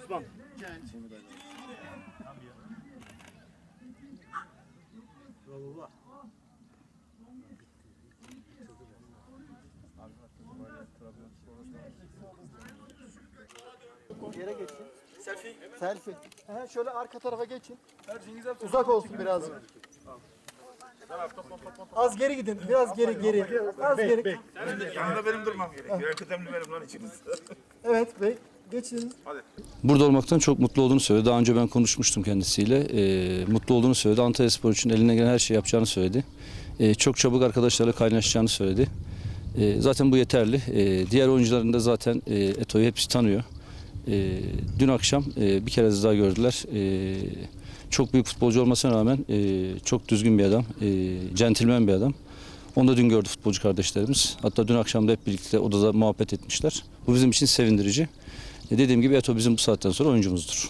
Osman. Yere geçin. Selfie. Selfie. He, şöyle arka tarafa geçin. Uzak olsun biraz. Az geri gidin. Biraz geri geri. Az geri. Yanında benim durmam gerekiyor. En kıdemli benim lan içiniz. Evet bey. Geçin. Burada olmaktan çok mutlu olduğunu söyledi. Daha önce ben konuşmuştum kendisiyle. Ee, mutlu olduğunu söyledi. Antalya Spor için eline gelen her şeyi yapacağını söyledi. Ee, çok çabuk arkadaşlarla kaynaşacağını söyledi. Ee, zaten bu yeterli. Ee, diğer oyuncuların da zaten e, Eto'yu hepsi tanıyor. Ee, dün akşam e, bir kere daha gördüler. Ee, çok büyük futbolcu olmasına rağmen e, çok düzgün bir adam. E, centilmen bir adam. Onu da dün gördü futbolcu kardeşlerimiz. Hatta dün akşam da hep birlikte odada muhabbet etmişler. Bu bizim için sevindirici. E, dediğim gibi Eto bizim bu saatten sonra oyuncumuzdur.